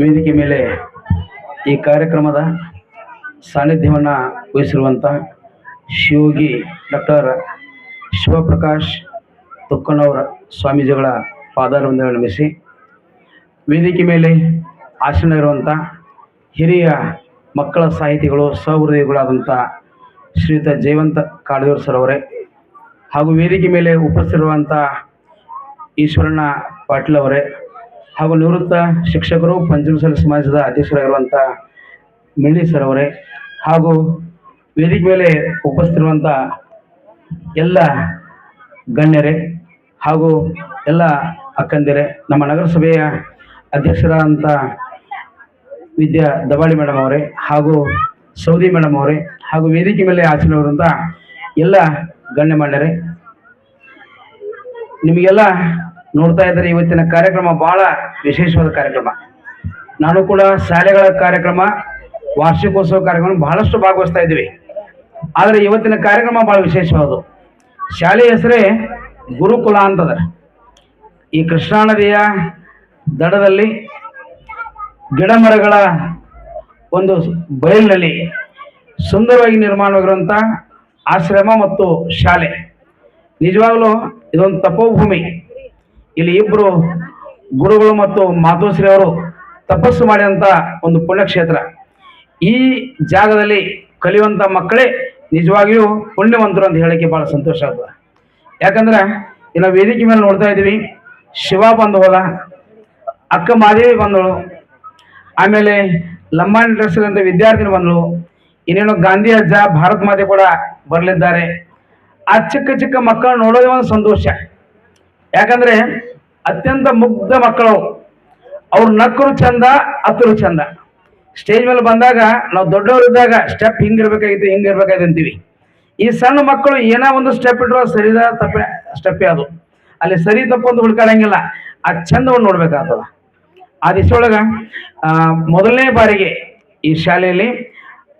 ವೇದಿಕೆ ಮೇಲೆ ಈ ಕಾರ್ಯಕ್ರಮದ ಸಾನ್ನಿಧ್ಯವನ್ನು ವಹಿಸಿರುವಂಥ ಶಿವಯೋಗಿ ಡಾಕ್ಟರ್ ಶಿವಪ್ರಕಾಶ್ ತುಕ್ಕನವರ ಸ್ವಾಮೀಜಿಗಳ ಪಾದಾರವನ್ನು ನಮಿಸಿ ವೇದಿಕೆ ಮೇಲೆ ಆಸನ ಇರುವಂಥ ಹಿರಿಯ ಮಕ್ಕಳ ಸಾಹಿತಿಗಳು, ಸಹೃದಯಗಳಾದಂಥ ಶ್ರೀಯುತ ಜಯವಂತ ಕಾಡದೇವ್ರ ಸರ್ ಅವರೇ, ಹಾಗೂ ವೇದಿಕೆ ಮೇಲೆ ಉಪಸ್ಥಿತಿರುವಂಥ ಈಶ್ವರಣ್ಣ ಪಾಟೀಲ್ ಅವರೇ ಹಾಗೂ ನಿವೃತ್ತ ಶಿಕ್ಷಕರು ಪಂಚಮಸಾಲಿ ಸಮಾಜದ ಅಧ್ಯಕ್ಷರಾಗಿರುವಂಥ ಮಿಳ್ಳಿ ಸರ್ ಅವರೇ ಹಾಗೂ ವೇದಿಕೆ ಮೇಲೆ ಉಪಸ್ಥಿತಿರುವಂಥ ಎಲ್ಲ ಗಣ್ಯರೇ ಹಾಗೂ ಎಲ್ಲ ಅಕ್ಕಂದಿರೇ, ನಮ್ಮ ನಗರಸಭೆಯ ಅಧ್ಯಕ್ಷರಾದಂಥ ವಿದ್ಯಾ ದಬಾಳಿ ಮೇಡಮ್ ಅವರೇ ಹಾಗೂ ಸೌದಿ ಮೇಡಮ್ ಅವರೇ ಹಾಗೂ ವೇದಿಕೆ ಮೇಲೆ ಆಚರಣೆಯವರಂಥ ಎಲ್ಲ ಗಣ್ಯ ಗಣ್ಯಮಾನ್ಯರೇ, ನಿಮಗೆಲ್ಲ ನೋಡ್ತಾ ಇದ್ದಾರೆ, ಇವತ್ತಿನ ಕಾರ್ಯಕ್ರಮ ಬಹಳ ವಿಶೇಷವಾದ ಕಾರ್ಯಕ್ರಮ. ನಾನು ಕೂಡ ಶಾಲೆಗಳ ಕಾರ್ಯಕ್ರಮ, ವಾರ್ಷಿಕೋತ್ಸವ ಕಾರ್ಯಕ್ರಮ ಬಹಳಷ್ಟು ಭಾಗವಹಿಸ್ತಾ ಇದ್ದೀವಿ. ಆದರೆ ಇವತ್ತಿನ ಕಾರ್ಯಕ್ರಮ ಬಹಳ ವಿಶೇಷವಾದ. ಶಾಲೆ ಹೆಸರೇ ಗುರುಕುಲ ಅಂತದ ಈ ಕೃಷ್ಣಾ ನದಿಯ ದಡದಲ್ಲಿ ಗಿಡ ಮರಗಳ ಒಂದು ಬಯಲಿನಲ್ಲಿ ಸುಂದರವಾಗಿ ನಿರ್ಮಾಣವಾಗಿರುವಂಥ ಆಶ್ರಮ ಮತ್ತು ಶಾಲೆ. ನಿಜವಾಗಲೂ ಇದೊಂದು ತಪೋಭೂಮಿ. ಇಲ್ಲಿ ಇಬ್ರು ಗುರುಗಳು ಮತ್ತು ಮಾತೋಶ್ರೀ ಅವರು ತಪಸ್ಸು ಮಾಡಿದಂಥ ಒಂದು ಪುಣ್ಯಕ್ಷೇತ್ರ. ಈ ಜಾಗದಲ್ಲಿ ಕಲಿಯುವಂಥ ಮಕ್ಕಳೇ ನಿಜವಾಗಿಯೂ ಪುಣ್ಯವಂತರು ಅಂತ ಹೇಳಕ್ಕೆ ಭಾಳ ಸಂತೋಷ ಆಗ್ತದೆ. ಯಾಕಂದ್ರೆ ಇನ್ನು ವೇದಿಕೆ ಮೇಲೆ ನೋಡ್ತಾ ಇದ್ದೀವಿ. ಶಿವ ಬಂದು ಹೋದ ಅಕ್ಕ ಮಾದೇವಿ ಬಂದಳು, ಆಮೇಲೆ ಲಂಬಾಣಿ ಡ್ರೆಸ್ ಅಂತ ವಿದ್ಯಾರ್ಥಿನಿ ಬಂದಳು, ಇನ್ನೇನು ಗಾಂಧಿ ಅಜ್ಜ ಭಾರತ್ ಮಾತೆ ಕೂಡ ಬರಲಿದ್ದಾರೆ. ಆ ಚಿಕ್ಕ ಚಿಕ್ಕ ಮಕ್ಕಳು ನೋಡೋದೇ ಒಂದು ಸಂತೋಷ. ಯಾಕಂದ್ರೆ ಅತ್ಯಂತ ಮುಗ್ಧ ಮಕ್ಕಳು. ಅವ್ರು ನಕ್ಕರು ಚಂದ ಹತ್ತರು ಚಂದ. ಸ್ಟೇಜ್ ಮೇಲೆ ಬಂದಾಗ ನಾವು ದೊಡ್ಡವರಿದ್ದಾಗ ಸ್ಟೆಪ್ ಹಿಂಗಿರ್ಬೇಕಾಗಿತ್ತು ಹಿಂಗಿರ್ಬೇಕಾಯ್ತು ಅಂತೀವಿ. ಈ ಸಣ್ಣ ಮಕ್ಕಳು ಏನೋ ಒಂದು ಸ್ಟೆಪ್ ಇಟ್ಟರು ಸರಿದ ತಪ್ಪೆ ಸ್ಟೆಪ್ಪೇ ಅದು ಅಲ್ಲಿ ಸರಿ ತಪ್ಪು ಅಂತ ಹುಡ್ಕಾಡಂಗಿಲ್ಲ. ಆ ಚಂದವನ್ನು ನೋಡ್ಬೇಕಾಗ್ತದ. ಆ ದಿವಸೊಳಗ ಮೊದಲನೇ ಬಾರಿಗೆ ಈ ಶಾಲೆಯಲ್ಲಿ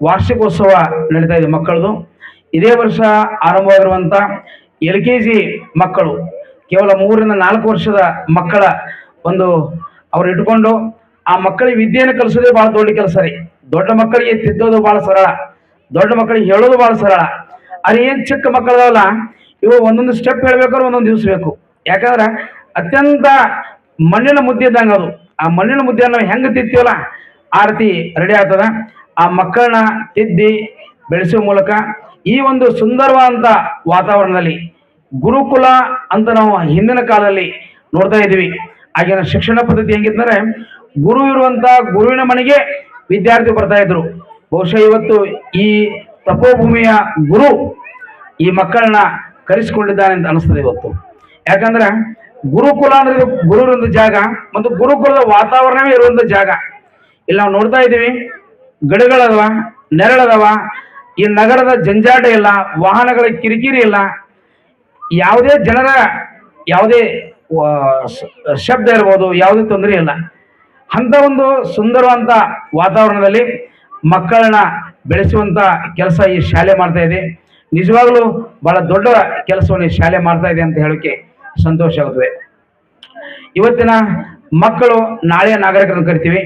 ವಾರ್ಷಿಕೋತ್ಸವ ನಡೀತಾ ಇದೆ ಮಕ್ಕಳದು. ಇದೇ ವರ್ಷ ಆರಂಭವಾಗಿರುವಂಥ ಎಲ್ ಕೆ ಜಿ ಮಕ್ಕಳು ಕೇವಲ ಮೂರರಿಂದ ನಾಲ್ಕು ವರ್ಷದ ಮಕ್ಕಳ ಒಂದು ಅವ್ರು ಇಟ್ಕೊಂಡು ಆ ಮಕ್ಕಳಿಗೆ ವಿದ್ಯೆಯನ್ನು ಕಲಿಸೋದೇ ಭಾಳ ದೊಡ್ಡ ಕೆಲಸ ರೀ. ದೊಡ್ಡ ಮಕ್ಕಳಿಗೆ ತಿದ್ದೋದು ಭಾಳ ಸರಳ. ದೊಡ್ಡ ಮಕ್ಕಳಿಗೆ ಹೇಳೋದು ಭಾಳ ಸರಳ. ಅದು ಏನು ಚಿಕ್ಕ ಮಕ್ಕಳದವಲ್ಲ, ಇವು ಒಂದೊಂದು ಸ್ಟೆಪ್ ಹೇಳ್ಬೇಕಾದ್ರೆ ಒಂದೊಂದು ದಿವಸ ಬೇಕು. ಯಾಕಂದ್ರೆ ಅತ್ಯಂತ ಮಣ್ಣಿನ ಮುದ್ದೆ ಇದ್ದಂಗೆ ಅದು. ಆ ಮಣ್ಣಿನ ಮುದ್ದೆಯನ್ನು ನಾವು ಹೆಂಗೆ ತಿತ್ತೀವಲ್ಲ ಆ ರೀತಿ ರೆಡಿ ಆಗ್ತದ. ಆ ಮಕ್ಕಳನ್ನ ತಿದ್ದಿ ಬೆಳೆಸುವ ಮೂಲಕ ಈ ಒಂದು ಸುಂದರವಾದಂಥ ವಾತಾವರಣದಲ್ಲಿ ಗುರುಕುಲ ಅಂತ ನಾವು ಹಿಂದಿನ ಕಾಲದಲ್ಲಿ ನೋಡ್ತಾ ಇದ್ದೀವಿ. ಆಗಿನ ಶಿಕ್ಷಣ ಪದ್ಧತಿ ಹೆಂಗಿತ್ತಂದ್ರೆ ಗುರು ಇರುವಂತ ಗುರುವಿನ ಮನೆಗೆ ವಿದ್ಯಾರ್ಥಿ ಬರ್ತಾ ಇದ್ರು. ಬಹುಶಃ ಇವತ್ತು ಈ ತಪೋಭೂಮಿಯ ಗುರು ಈ ಮಕ್ಕಳನ್ನ ಕರೆಸಿಕೊಂಡಿದ್ದಾನೆ ಅಂತ ಅನಿಸ್ತದೆ ಇವತ್ತು. ಯಾಕಂದ್ರೆ ಗುರುಕುಲ ಅಂದ್ರೆ ಗುರು ಇರುವಂತ ಜಾಗ ಮತ್ತು ಗುರುಕುಲದ ವಾತಾವರಣವೇ ಇರುವಂತ ಜಾಗ. ಇಲ್ಲಿ ನಾವು ನೋಡ್ತಾ ಇದ್ದೀವಿ, ಗಿಡಗಳದವ, ನೆರಳದವ, ಈ ನಗರದ ಜಂಜಾಟ ಇಲ್ಲ, ವಾಹನಗಳ ಕಿರಿಕಿರಿ ಇಲ್ಲ ಯಾವುದೇ ಜನರ ಯಾವುದೇ ಶಬ್ದ ಇರ್ಬೋದು, ಯಾವುದೇ ತೊಂದರೆ ಇಲ್ಲ. ಅಂತ ಒಂದು ಸುಂದರವಂತ ವಾತಾವರಣದಲ್ಲಿ ಮಕ್ಕಳನ್ನ ಬೆಳೆಸುವಂತ ಕೆಲಸ ಈ ಶಾಲೆ ಮಾಡ್ತಾ ಇದೆ. ನಿಜವಾಗ್ಲೂ ಬಹಳ ದೊಡ್ಡ ಕೆಲಸವನ್ನು ಈ ಶಾಲೆ ಮಾಡ್ತಾ ಇದೆ ಅಂತ ಹೇಳೋಕೆ ಸಂತೋಷ ಆಗುತ್ತದೆ. ಇವತ್ತಿನ ಮಕ್ಕಳು ನಾಳೆಯ ನಾಗರಿಕರನ್ನು ಕರಿತೀವಿ.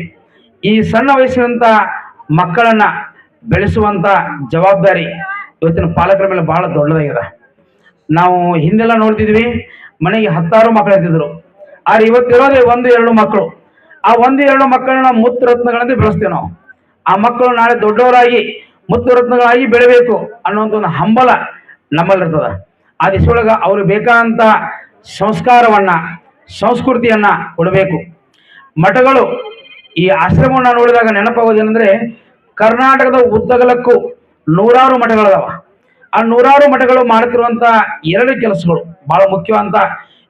ಈ ಸಣ್ಣ ವಯಸ್ಸಿನಂತ ಮಕ್ಕಳನ್ನ ಬೆಳೆಸುವಂತ ಜವಾಬ್ದಾರಿ ಇವತ್ತಿನ ಪಾಲಕರ ಮೇಲೆ ಬಹಳ ದೊಡ್ಡದಾಗಿದೆ. ನಾವು ಹಿಂದೆಲ್ಲ ನೋಡ್ತಿದ್ವಿ, ಮನೆಗೆ ಹತ್ತಾರು ಮಕ್ಕಳು ಇರ್ತಿದ್ರು ಆದ್ರೆ ಇವತ್ತಿರೋದೆ ಒಂದು ಎರಡು ಮಕ್ಕಳು ಆ ಒಂದು ಎರಡು ಮಕ್ಕಳನ್ನ ಮುತ್ತು ರತ್ನಗಳಂತೆ ಬೆಳೆಸ್ತೀವಿ ನಾವು. ಆ ಮಕ್ಕಳು ನಾಳೆ ದೊಡ್ಡವರಾಗಿ ಮುತ್ತು ರತ್ನಗಳಾಗಿ ಬೆಳಿಬೇಕು ಒಂದು ಹಂಬಲ ನಮ್ಮಲ್ಲಿರ್ತದ ಆ ದಿಸೊಳಗ ಅವ್ರಿಗೆ ಬೇಕಾದಂತ ಸಂಸ್ಕಾರವನ್ನ, ಸಂಸ್ಕೃತಿಯನ್ನ ಕೊಡಬೇಕು. ಮಠಗಳು ಈ ಆಶ್ರಮವನ್ನು ನೋಡಿದಾಗ ನೆನಪಾಗೋದೇನೆಂದ್ರೆ, ಕರ್ನಾಟಕದ ಉದ್ದಗಲಕ್ಕೂ ನೂರಾರು ಮಠಗಳದಾವ. ಆ ನೂರಾರು ಮಠಗಳು ಮಾಡುತ್ತಿರುವಂತ ಎರಡು ಕೆಲಸಗಳು ಬಹಳ ಮುಖ್ಯವಾದಂತ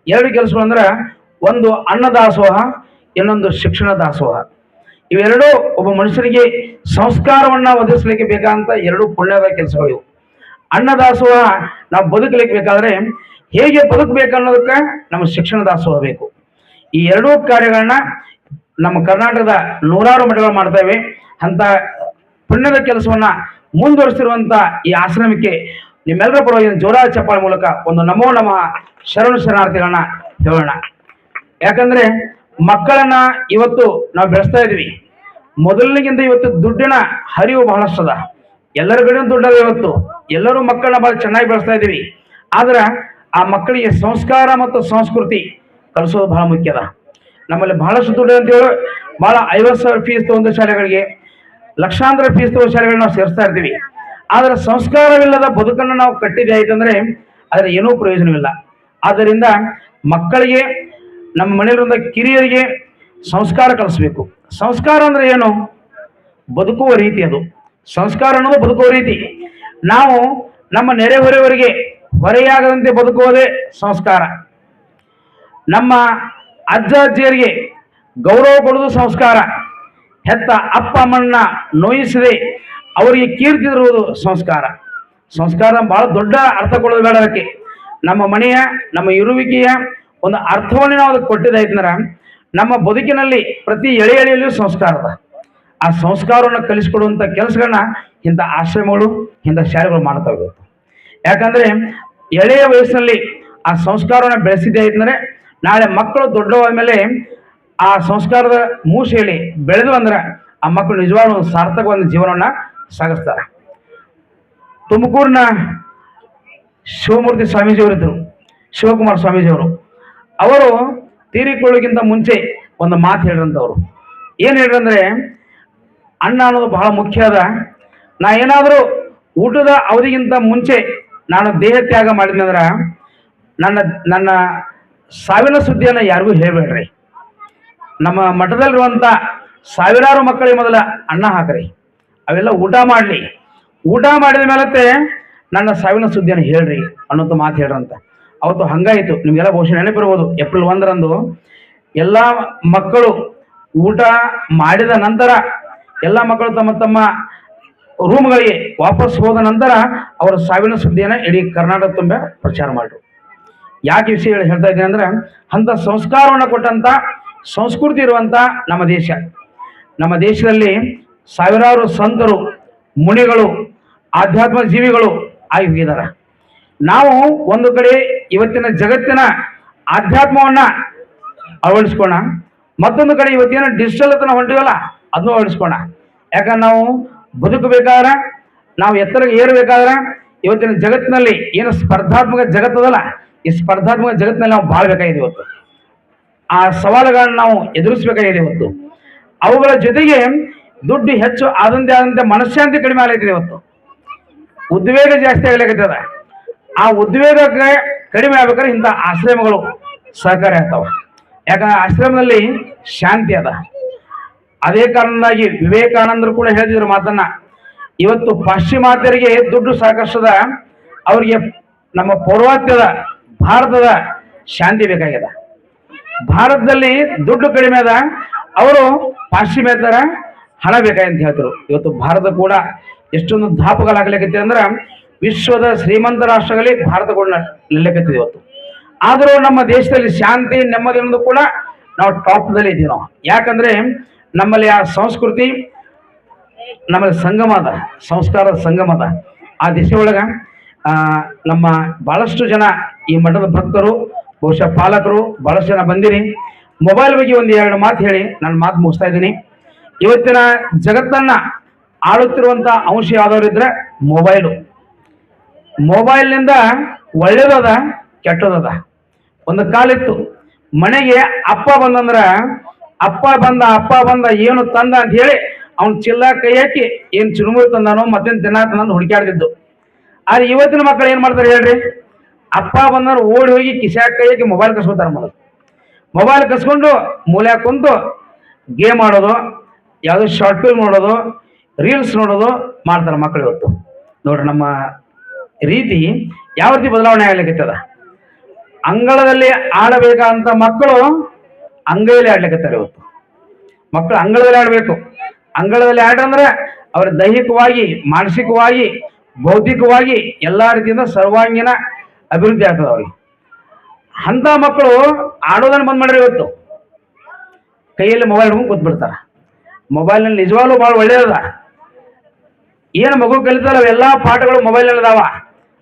ಎರಡು ಕೆಲಸಗಳು ಅಂದ್ರೆ ಒಂದು ಅನ್ನದಾಸೋಹ ಇನ್ನೊಂದು ಶಿಕ್ಷಣ ದಾಸೋಹ. ಇವೆರಡೂ ಒಬ್ಬ ಮನುಷ್ಯನಿಗೆ ಸಂಸ್ಕಾರವನ್ನ ಒದಗಿಸ್ಲಿಕ್ಕೆ ಬೇಕಾದಂತ ಎರಡು ಪುಣ್ಯದ ಕೆಲಸಗಳು ಇವು. ಅನ್ನದಾಸೋಹ ನಾವು ಬದುಕಲಿಕ್ಕೆ ಬೇಕಾದ್ರೆ ಹೇಗೆ ಬದುಕಬೇಕು ಅನ್ನೋದಕ್ಕೆ ನಮ್ಮ ಶಿಕ್ಷಣ ದಾಸೋಹ ಬೇಕು. ಈ ಎರಡೂ ಕಾರ್ಯಗಳನ್ನ ನಮ್ಮ ಕರ್ನಾಟಕದ ನೂರಾರು ಮಠಗಳು ಮಾಡ್ತಾ ಇವೆ. ಅಂತ ಪುಣ್ಯದ ಕೆಲಸವನ್ನ ಮುಂದುವರಿಸಿರುವಂತ ಈ ಆಶ್ರಮಕ್ಕೆ ನಿಮ್ಮೆಲ್ಲರ ಪರವಾಗಿ ಜೋರಾದ ಚಪ್ಪಾಳ ಮೂಲಕ ಒಂದು ನಮೋ ನಮಃ ಶರಣ ಶರಣಾರ್ಥಿಗಳನ್ನ ಹೇಳೋಣ. ಯಾಕಂದ್ರೆ ಮಕ್ಕಳನ್ನ ಇವತ್ತು ನಾವು ಬೆಳೆಸ್ತಾ ಇದೀವಿ ಮೊದಲಿಗಿಂತ ಇವತ್ತು ದುಡ್ಡಿನ ಹರಿವು ಬಹಳಷ್ಟು ಅದ ಎಲ್ಲರ ಕಡೆಯೂ ದುಡ್ಡದ ಇವತ್ತು. ಎಲ್ಲರೂ ಮಕ್ಕಳನ್ನ ಬಹಳ ಚೆನ್ನಾಗಿ ಬೆಳೆಸ್ತಾ ಇದೀವಿ ಆದ್ರೆ ಆ ಮಕ್ಕಳಿಗೆ ಸಂಸ್ಕಾರ ಮತ್ತು ಸಂಸ್ಕೃತಿ ಕಲಿಸೋದು ಬಹಳ ಮುಖ್ಯ ನಮ್ಮಲ್ಲಿ ಬಹಳಷ್ಟು ದುಡ್ಡು ಅಂತ ಹೇಳಿ, ಬಹಳ ಐವತ್ತು ಸಾವಿರ ಫೀಸ್ ತಗೊಂಡ ಶಾಲೆಗಳಿಗೆ ಲಕ್ಷಾಂತರ ಫೀಸ್ ಶಾಲೆಗಳನ್ನ ನಾವು ಸೇರಿಸ್ತಾ ಇರ್ತೀವಿ. ಆದರೆ ಸಂಸ್ಕಾರವಿಲ್ಲದ ಬದುಕನ್ನು ನಾವು ಕಟ್ಟಿದೆ ಆಯ್ತಂದ್ರೆ ಅದರ ಏನೂ ಪ್ರಯೋಜನವಿಲ್ಲ. ಆದ್ದರಿಂದ ಮಕ್ಕಳಿಗೆ, ನಮ್ಮ ಮನೆಯಲ್ಲಿರುವ ಕಿರಿಯರಿಗೆ ಸಂಸ್ಕಾರ ಕಲಿಸ್ಬೇಕು. ಸಂಸ್ಕಾರ ಅಂದ್ರೆ ಏನು? ಬದುಕುವ ರೀತಿ ಅದು. ಸಂಸ್ಕಾರ ಅನ್ನೋದು ಬದುಕುವ ರೀತಿ. ನಾವು ನಮ್ಮ ನೆರೆಹೊರೆಯವರಿಗೆ ಹೊರೆಯಾಗದಂತೆ ಬದುಕುವುದೇ ಸಂಸ್ಕಾರ. ನಮ್ಮ ಅಜ್ಜ ಅಜ್ಜಿಯರಿಗೆ ಗೌರವ ಕೊಡೋದು ಸಂಸ್ಕಾರ. ಹೆತ್ತ ಅಪ್ಪ ಅಮ್ಮನ್ನ ನೋಯಿಸದೆ ಅವರಿಗೆ ಕೀರ್ತಿ ತರುವುದು ಸಂಸ್ಕಾರ ಸಂಸ್ಕಾರ ಬಹಳ ದೊಡ್ಡ ಅರ್ಥ ಕೊಡೋದು ಬೇಡ ಅದಕ್ಕೆ. ನಮ್ಮ ಮನೆಯ, ನಮ್ಮ ಇರುವಿಕೆಯ ಒಂದು ಅರ್ಥವನ್ನು ನಾವು ಅದಕ್ಕೆ ಕೊಟ್ಟಿದ್ದಾಯ್ತಂದ್ರ ನಮ್ಮ ಬದುಕಿನಲ್ಲಿ ಪ್ರತಿ ಎಳೆ ಎಳೆಯಲ್ಲಿಯೂ ಸಂಸ್ಕಾರ ಅದ. ಆ ಸಂಸ್ಕಾರವನ್ನು ಕಲಿಸ್ಕೊಡುವಂಥ ಕೆಲಸಗಳನ್ನ ಇಂಥ ಆಶ್ರಮಗಳು, ಇಂಥ ಶಾಲೆಗಳು ಮಾಡ್ತಾ ಹೋಗುತ್ತೆ ಯಾಕಂದ್ರೆ ಎಳೆಯ ವಯಸ್ಸಿನಲ್ಲಿ ಆ ಸಂಸ್ಕಾರವನ್ನು ಬೆಳೆಸಿದ್ದೆ ಆಯ್ತಂದ್ರೆ ನಾಳೆ ಮಕ್ಕಳು ದೊಡ್ಡವಾದ ಮೇಲೆ ಆ ಸಂಸ್ಕಾರದ ಮೂಸೆಯಲ್ಲಿ ಬೆಳೆದು ಅಂದ್ರೆ ಆ ಮಕ್ಕಳು ನಿಜವಾದ ಒಂದು ಸಾರ್ಥಕವಾದ ಜೀವನವನ್ನ ಸಾಗಿಸ್ತಾರೆ. ತುಮಕೂರಿನ ಶಿವಮೂರ್ತಿ ಸ್ವಾಮೀಜಿಯವರಿದ್ದರು, ಶಿವಕುಮಾರ್ ಸ್ವಾಮೀಜಿಯವರು. ಅವರು ತೀರಿಕೊಳ್ಳೋಕ್ಕಿಂತ ಮುಂಚೆ ಒಂದು ಮಾತು ಹೇಳ್ರಂತವ್ರು ಏನು ಹೇಳ್ರಂದ್ರೆ ಅನ್ನ ಅನ್ನೋದು ಬಹಳ ಮುಖ್ಯ ಅದ. ನಾ ಏನಾದರೂ ಊಟದ ಅವಧಿಗಿಂತ ಮುಂಚೆ ನಾನು ದೇಹ ತ್ಯಾಗ ಮಾಡಿದ್ನಂದ್ರೆ ನನ್ನ ನನ್ನ ಸಾವಿನ ಸುದ್ದಿಯನ್ನು ಯಾರಿಗೂ ಹೇಳಬೇಡ್ರಿ. ನಮ್ಮ ಮಠದಲ್ಲಿರುವಂಥ ಸಾವಿರಾರು ಮಕ್ಕಳಿಗೆ ಮೊದಲ ಅನ್ನ ಹಾಕ್ರಿ. ಅವೆಲ್ಲ ಊಟ ಮಾಡಲಿ. ಊಟ ಮಾಡಿದ ಮೇಲತ್ತೆ ನನ್ನ ಸಾವಿನ ಸುದ್ದಿಯನ್ನು ಹೇಳ್ರಿ ಅನ್ನೋದು ಮಾತು ಹೇಳ್ರಂತ. ಅವತ್ತು ಹಂಗಾಯಿತು. ನಿಮಗೆಲ್ಲ ಬಹುಶಃ ನೆನಪಿರ್ಬೋದು. ಏಪ್ರಿಲ್ ಒಂದರಂದು ಎಲ್ಲ ಮಕ್ಕಳು ಊಟ ಮಾಡಿದ ನಂತರ ಎಲ್ಲ ಮಕ್ಕಳು ತಮ್ಮ ತಮ್ಮ ರೂಮ್ಗಳಿಗೆ ವಾಪಸ್ ಹೋದ ನಂತರ ಅವರ ಸಾವಿನ ಸುದ್ದಿಯನ್ನು ಇಡೀ ಕರ್ನಾಟಕ ತುಂಬ ಪ್ರಚಾರ ಮಾಡಿದ್ರು ಯಾಕೆ ವಿಷಯ ಹೇಳಿ ಹೇಳ್ತಾ ಇದ್ದೀನಿ ಅಂದ್ರೆ ಅಂಥ ಸಂಸ್ಕಾರವನ್ನು ಕೊಟ್ಟಂತ ಸಂಸ್ಕೃತಿ ಇರುವಂತ ನಮ್ಮ ದೇಶ. ನಮ್ಮ ದೇಶದಲ್ಲಿ ಸಾವಿರಾರು ಸಂತರು, ಮುನಿಗಳು, ಆಧ್ಯಾತ್ಮ ಜೀವಿಗಳು ಆಗಿ ನಾವು ಒಂದು ಕಡೆ ಇವತ್ತಿನ ಜಗತ್ತಿನ ಆಧ್ಯಾತ್ಮವನ್ನ ಅಳವಡಿಸ್ಕೋಣ ಮತ್ತೊಂದು ಕಡೆ ಇವತ್ತೇನು ಡಿಜಿಟಲ್ ತನ ಹೊಂಟಿವಲ್ಲ, ಅದನ್ನು ಅಳವಡಿಸ್ಕೋಣ ಯಾಕಂದ್ರೆ ನಾವು ಬದುಕಬೇಕಾದ್ರೆ, ನಾವು ಎತ್ತರ ಏರಬೇಕಾದ್ರೆ ಇವತ್ತಿನ ಜಗತ್ತಿನಲ್ಲಿ ಏನು ಸ್ಪರ್ಧಾತ್ಮಕ ಜಗತ್ತದಲ್ಲ, ಈ ಸ್ಪರ್ಧಾತ್ಮಕ ಜಗತ್ತಿನಲ್ಲಿ ನಾವು ಬಾಳ್ಬೇಕಾಗಿದೆ ಇವತ್ತು. ಆ ಸವಾಲುಗಳನ್ನ ನಾವು ಎದುರಿಸಬೇಕಾಗಿದೆ ಇವತ್ತು. ಅವುಗಳ ಜೊತೆಗೆ ದುಡ್ಡು ಹೆಚ್ಚು ಆದಂತೆ ಆದಂತೆ ಮನಃಶಾಂತಿ ಕಡಿಮೆ ಆಗಲಿದೆ ಇವತ್ತು. ಉದ್ವೇಗ ಜಾಸ್ತಿ ಆಗ್ಲಿಕ್ಕತ್ತದ ಆ ಉದ್ವೇಗಕ್ಕೆ ಕಡಿಮೆ ಆಗ್ಬೇಕಾದ್ರೆ ಇಂಥ ಆಶ್ರಮಗಳು ಸಹಕಾರಿ ಆಗ್ತಾವ. ಯಾಕಂದ್ರೆ ಆಶ್ರಮದಲ್ಲಿ ಶಾಂತಿ ಅದ. ಅದೇ ಕಾರಣದಾಗಿ ವಿವೇಕಾನಂದರು ಕೂಡ ಹೇಳಿದ್ರು ಮಾತನ್ನ. ಇವತ್ತು ಪಾಶ್ಚಿಮಾತ್ಯರಿಗೆ ದುಡ್ಡು ಸಾಕಷ್ಟದ ಅವರಿಗೆ ನಮ್ಮ ಪೌರ್ವಾತ್ಯದ ಭಾರತದ ಶಾಂತಿ ಬೇಕಾಗ್ಯದ ಭಾರತದಲ್ಲಿ ದುಡ್ಡು ಕಡಿಮೆ ಅದ, ಅವರು ಪಾಶ್ಚಿಮಾತ್ಯರ ಹಣ ಅಂತ ಹೇಳ್ತಾರೆ ಇವತ್ತು ಭಾರತ ಕೂಡ ಎಷ್ಟೊಂದು ದಾಪುಗಳಾಗ್ಲಿಕ್ಕೆ ಅಂದ್ರೆ ವಿಶ್ವದ ಶ್ರೀಮಂತ ರಾಷ್ಟ್ರಗಳಲ್ಲಿ ಭಾರತ ಕೂಡ ನಿಲ್ಲಕತ್ತಿದೆ ಇವತ್ತು. ಆದರೂ ನಮ್ಮ ದೇಶದಲ್ಲಿ ಶಾಂತಿ, ನೆಮ್ಮದಿ ಅನ್ನೋದು ಕೂಡ ನಾವು ಟಾಪ್ದಲ್ಲಿ ಇದ್ದೀವಿ ನಾವು. ಯಾಕಂದ್ರೆ ನಮ್ಮಲ್ಲಿ ಆ ಸಂಸ್ಕೃತಿ, ನಮ್ಮಲ್ಲಿ ಸಂಗಮ ಅದ ಸಂಸ್ಕಾರದ ಸಂಗಮ ಅದ. ಆ ದಿಸೆಯೊಳಗ ಒಳಗ ನಮ್ಮ ಬಹಳಷ್ಟು ಜನ ಈ ಮಠದ ಭಕ್ತರು ಬಹುಶಃ ಪಾಲಕರು ಬಹಳಷ್ಟು ಜನ ಬಂದಿರಿ. ಮೊಬೈಲ್ ಬಗ್ಗೆ ಒಂದು ಎರಡು ಮಾತು ಹೇಳಿ ನನ್ನ ಮಾತು ಮುಗಿಸ್ತಾ ಇದ್ದೀನಿ. ಇವತ್ತಿನ ಜಗತ್ತನ್ನ ಆಳುತ್ತಿರುವಂತ ಅಂಶ ಯಾವ್ದಾವ್ರಿದ್ರೆ ಮೊಬೈಲು ಮೊಬೈಲ್ನಿಂದ ಒಳ್ಳೇದದ ಕೆಟ್ಟದದ. ಒಂದು ಕಾಲಿತ್ತು. ಮನೆಗೆ ಅಪ್ಪ ಬಂದಂದ್ರ, ಅಪ್ಪ ಬಂದ ಅಪ್ಪ ಬಂದ, ಏನು ತಂದ ಅಂತ ಹೇಳಿ ಅವನು ಚಿಲ್ಲ ಕೈ ಹಾಕಿ ಏನು ಚುರುಮುರು ತಂದಾನೋ ಮತ್ತೇನು ತಿನ್ನ ತಂದ ಹುಡುಕಾಡ್ತಿದ್ದು ಆದ್ರೆ ಇವತ್ತಿನ ಮಕ್ಕಳು ಏನ್ ಮಾಡ್ತಾರೆ ಹೇಳ್ರಿ? ಅಪ್ಪ ಬಂದವ್ರು ಓಡಿ ಹೋಗಿ ಕಿಶಾಕ ಕೈ ಹಾಕಿ ಮೊಬೈಲ್ ಕಸ್ಕೊತಾರ ಮೊದಲು ಮೊಬೈಲ್ ಕಸ್ಕೊಂಡು ಮೂಲೆ ಕುಂತು ಗೇಮ್ ಆಡೋದು, ಯಾವುದೋ ಶಾರ್ಟ್ ಫಿಲ್ಮ್ ನೋಡೋದು ರೀಲ್ಸ್ ನೋಡೋದು ಮಾಡ್ತಾರೆ ಮಕ್ಕಳು ಇವತ್ತು. ನೋಡ್ರಿ ನಮ್ಮ ರೀತಿ ಯಾವ ರೀತಿ ಬದಲಾವಣೆ ಆಗ್ಲಿಕ್ಕತ್ತದ ಅಂಗಳದಲ್ಲಿ ಆಡಬೇಕಂತ ಮಕ್ಕಳು ಅಂಗೈಯಲ್ಲಿ ಆಡ್ಲಿಕ್ಕತ್ತಾರೆ ಇವತ್ತು. ಮಕ್ಕಳು ಅಂಗಳದಲ್ಲಿ ಆಡಬೇಕು. ಅಂಗಳದಲ್ಲಿ ಆಡಂದ್ರೆ ಅವರ ದೈಹಿಕವಾಗಿ, ಮಾನಸಿಕವಾಗಿ, ಬೌದ್ಧಿಕವಾಗಿ ಎಲ್ಲ ರೀತಿಯಿಂದ ಸರ್ವಾಂಗೀಣ ಅಭಿವೃದ್ಧಿ ಆಗ್ತದೆ ಅವ್ರಿಗೆ. ಅಂತ ಮಕ್ಕಳು ಆಡೋದನ್ನ ಬಂದ್ ಮಾಡ್ರಿ ಇವತ್ತು ಕೈಯಲ್ಲಿ ಮೊಬೈಲ್ ಹಿಡ್ಕೊಂಡು ಕೂತ್ಬಿಡ್ತಾರ. ಮೊಬೈಲ್ನಲ್ಲಿ ನಿಜವಾಗ್ಲೂ ಭಾಳ ಒಳ್ಳೇದದ ಏನು ಮಗು ಕಲಿತಾರ ಅವೆಲ್ಲ ಪಾಠಗಳು ಮೊಬೈಲ್ನಲ್ಲಿ ಅದಾವ.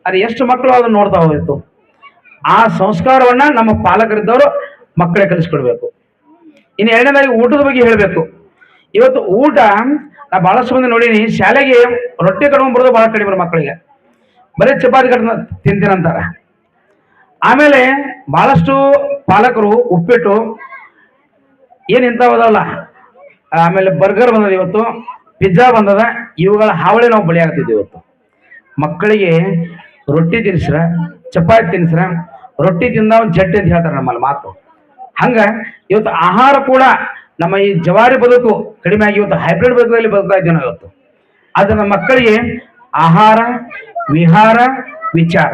ಅದು ಎಷ್ಟು ಮಕ್ಕಳು ಅದನ್ನ ನೋಡ್ತಾ ಹೋಗಿತ್ತು ಆ ಸಂಸ್ಕಾರವನ್ನ ನಮ್ಮ ಪಾಲಕರಿದ್ದವರು ಮಕ್ಕಳೇ ಕಲಿಸ್ಕೊಡ್ಬೇಕು. ಇನ್ನು ಎರಡನೇದಾಗಿ ಊಟದ ಬಗ್ಗೆ ಹೇಳಬೇಕು. ಇವತ್ತು ಊಟ ನಾ ಬಹಳಷ್ಟು ಮಂದಿ ನೋಡೀನಿ, ಶಾಲೆಗೆ ರೊಟ್ಟಿ ಕಡಿಮೆ ಬರೋದು ಬಹಳ ಕಡಿಮೆ ಮಕ್ಕಳಿಗೆ. ಬರೀ ಚಪಾತಿ ಕಡಿಮೆ ತಿಂತೀನಂತಾರ. ಆಮೇಲೆ ಬಹಳಷ್ಟು ಪಾಲಕರು ಉಪ್ಪಿಟ್ಟು ಏನ್ ಇಂಥವದಲ್ಲ ಆಮೇಲೆ ಬರ್ಗರ್ ಬಂದದ ಇವತ್ತು ಪಿಜ್ಜಾ ಬಂದದ, ಇವುಗಳ ಹಾವಳಿ ನಾವು ಬಳಿ ಇವತ್ತು. ಮಕ್ಕಳಿಗೆ ರೊಟ್ಟಿ ತಿನ್ಸ್ರ, ಚಪಾತಿ ತಿನ್ಸ್ರ, ರೊಟ್ಟಿ ತಿಂದ ಜಟ್ಟಿ ಅಂತ ಹೇಳ್ತಾರೆ ನಮ್ಮಲ್ಲಿ ಮಾತು. ಹಂಗ ಇವತ್ತು ಆಹಾರ ಕೂಡ ನಮ್ಮ ಈ ಜವಾರಿ ಬದುಕು ಕಡಿಮೆ ಆಗಿ ಇವತ್ತು ಹೈಬ್ರಿಡ್ ಬದುಕಲ್ಲಿ ಬದುಕ್ತಾ ಇದ್ದೀವಿ ನಾವು ಇವತ್ತು. ಅದನ್ನ ಮಕ್ಕಳಿಗೆ ಆಹಾರ, ವಿಹಾರ, ವಿಚಾರ.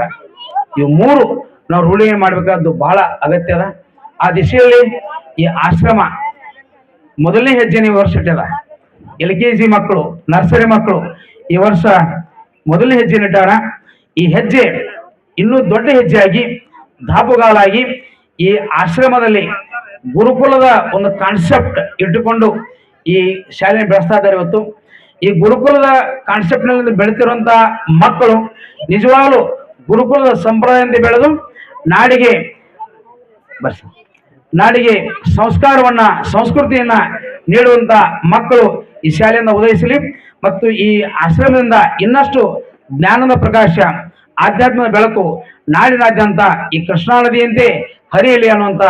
ಇವು ಮೂರು ನಾವು ರೂಢಿಗೆ ಮಾಡಬೇಕಾದ್ದು ಬಹಳ ಅಗತ್ಯ ಅದ. ಆ ದಿಶೆಯಲ್ಲಿ ಈ ಆಶ್ರಮ ಮೊದಲನೇ ಹೆಜ್ಜೆ ನೀವು ವರ್ಷ ಇಟ್ಟದ ಎಲ್ ಕೆ ಜಿ ಮಕ್ಕಳು, ನರ್ಸರಿ ಮಕ್ಕಳು ಈ ವರ್ಷ ಮೊದಲನೇ ಹೆಜ್ಜೆ ಇಟ್ಟಾರ. ಈ ಹೆಜ್ಜೆ ಇನ್ನೂ ದೊಡ್ಡ ಹೆಜ್ಜೆಯಾಗಿ ಧಾಪುಗಾಲಾಗಿ ಈ ಆಶ್ರಮದಲ್ಲಿ ಗುರುಕುಲದ ಒಂದು ಕಾನ್ಸೆಪ್ಟ್ ಇಟ್ಟುಕೊಂಡು ಈ ಶಾಲೆ ಬೆಳೆಸ್ತಾ ಇದ್ದಾರೆ ಇವತ್ತು. ಈ ಗುರುಕುಲದ ಕಾನ್ಸೆಪ್ಟ್ನಲ್ಲಿ ನಲ್ಲಿ ಬೆಳೆತಿರುವಂತ ಮಕ್ಕಳು ನಿಜವಾಗ್ಲೂ ಗುರುಕುಲದ ಸಂಪ್ರದಾಯದಿಂದ ಬೆಳೆದು ನಾಡಿಗೆ ಬರ್ಸ. ನಾಡಿಗೆ ಸಂಸ್ಕಾರವನ್ನ, ಸಂಸ್ಕೃತಿಯನ್ನ ನೀಡುವಂತ ಮಕ್ಕಳು ಈ ಶಾಲೆಯಿಂದ ಉದಯಿಸಲಿ ಮತ್ತು ಈ ಆಶ್ರಮದಿಂದ ಇನ್ನಷ್ಟು ಜ್ಞಾನದ ಪ್ರಕಾಶ, ಆಧ್ಯಾತ್ಮದ ಬೆಳಕು ನಾಡಿನಾದ್ಯಂತ ಈ ಕೃಷ್ಣಾ ನದಿಯಂತೆ ಹರಿಯಲಿ ಅನ್ನುವಂತ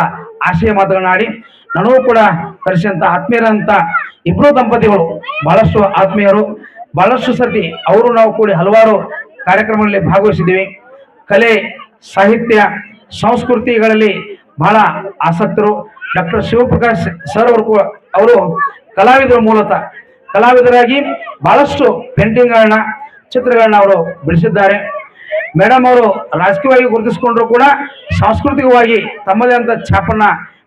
ಆಶಯ ಮಾತುಗಳನ್ನಾಡಿ ನನಗೂ ಕೂಡ ಕರೆಸಿದಂತ ಆತ್ಮೀಯರಂತ ಇಬ್ಬರು ದಂಪತಿಗಳು, ಬಹಳಷ್ಟು ಆತ್ಮೀಯರು, ಬಹಳಷ್ಟು ಸತಿ ಅವರು ನಾವು ಕೂಡಿ ಹಲವಾರು ಕಾರ್ಯಕ್ರಮಗಳಲ್ಲಿ ಭಾಗವಹಿಸಿದ್ದೀವಿ. ಕಲೆ, ಸಾಹಿತ್ಯ ಸಂಸ್ಕೃತಿಗಳಲ್ಲಿ ಬಹಳ ಆಸಕ್ತರು. ಡಾಕ್ಟರ್ ಶಿವಪ್ರಕಾಶ್ ಸರ್ ಅವರು ಅವರು ಕಲಾವಿದರು ಮೂಲತಃ ಕಲಾವಿದರಾಗಿ ಬಹಳಷ್ಟು ಪೇಂಟಿಂಗ್ಗಳನ್ನ ಚಿತ್ರಗಳನ್ನ ಅವರು ಬಿಡಿಸಿದ್ದಾರೆ. ಮೇಡಮ್ ಅವರು ರಾಜಕೀಯವಾಗಿ ಗುರುತಿಸಿಕೊಂಡ್ರು ಕೂಡ ಸಾಂಸ್ಕೃತಿಕವಾಗಿ ತಮ್ಮದೇ ಅಂತ ಛಾಪನ್ನ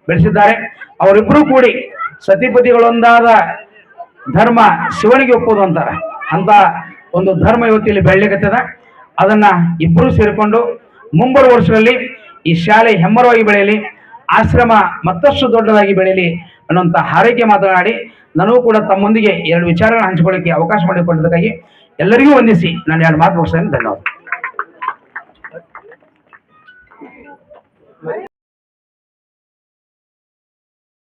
ಬೆಳೆಸಿದ್ದಾರೆ. ಅವರಿಬ್ಬರೂ ಕೂಡಿ ಸತಿಪತಿಗಳೊಂದಾದ ಧರ್ಮ ಶಿವನಿಗೆ ಒಪ್ಪೋದು ಅಂತಾರೆ. ಅಂತ ಒಂದು ಧರ್ಮ ಇವತ್ತಿಲ್ಲಿ ಬೆಳ್ಳಿಗತ್ತದ ಅದನ್ನ ಇಬ್ಬರು ಸೇರಿಕೊಂಡು ಮುಂಬರುವ ವರ್ಷದಲ್ಲಿ ಈ ಶಾಲೆ ಹೆಮ್ಮರವಾಗಿ ಬೆಳೆಯಲಿ, ಆಶ್ರಮ ಮತ್ತಷ್ಟು ದೊಡ್ಡದಾಗಿ ಬೆಳೆಯಲಿ ಅನ್ನುವಂಥ ಹಾರೈಕೆ ಮಾತನಾಡಿ, ನನಗೂ ಕೂಡ ತಮ್ಮೊಂದಿಗೆ ಎರಡು ವಿಚಾರಗಳನ್ನು ಹಂಚಿಕೊಳ್ಳಿಕ್ಕೆ ಅವಕಾಶ ಮಾಡಿಕೊಟ್ಟಿದ್ದಕ್ಕಾಗಿ ಎಲ್ಲರಿಗೂ ವಂದಿಸಿ. ನಾನು ಎರಡು ಮಾತು ಮುಗಿಸ್ತೇನೆ. ಧನ್ಯವಾದ